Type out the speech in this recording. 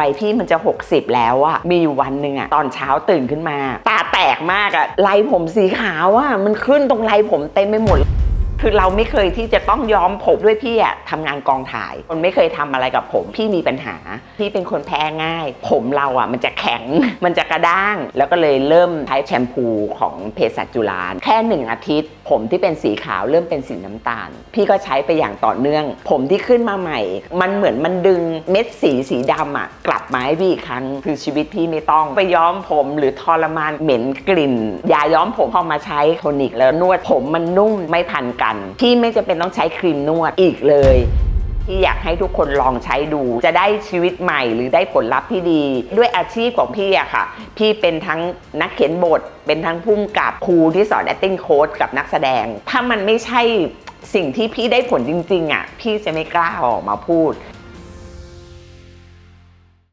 วัยพี่มันจะ 60 แล้วอะมีอยู่วันหนึ่งอะตอนเช้าตื่นขึ้นมา ตาแตกมากอะไรผมสีขาวอะมันขึ้นตรงไรผมเต็มไปหมด คือเราไม่เคยที่จะต้องย้อมผมด้วยพี่อะทำงานกองถ่ายคนไม่เคยทำอะไรกับผมพี่มีปัญหา พี่เป็นคนแพ้ง่าย ผมเราอะมันจะแข็งมันจะกระด้าง แล้วก็เลยเริ่มใช้แชมพูของเภสัชจุฬาแค่หนึ่งอาทิตย์ ผมที่เป็นสีขาวเริ่มเป็นสีน้ำตาล พี่ก็ใช้ไปอย่างต่อเนื่อง ผมที่ขึ้นมาใหม่ มันเหมือนมันดึงเม็ดสีสีดำอะกลับมาให้พี่อีกครั้งคือชีวิตพี่ไม่ต้องไปย้อมผมหรือทรมานเหม็นกลิ่นยาย้อมผมพอมาใช้โทนิกแล้วนวดผมมันนุ่มไม่พันกันพี่ไม่จำเป็นต้องใช้ครีมนวดอีกเลย ที่อยากให้ทุกคนลองใช้ดู จะได้ชีวิตใหม่หรือได้ผลลัพธ์ที่ดี ด้วยอาชีพของพี่อะค่ะ พี่เป็นทั้งนักเขียนบท เป็นทั้งผู้กำกับครูที่สอน acting coach กับนักแสดง ถ้ามันไม่ใช่สิ่งที่พี่ได้ผลจริงๆอะพี่จะไม่กล้าออกมาพูด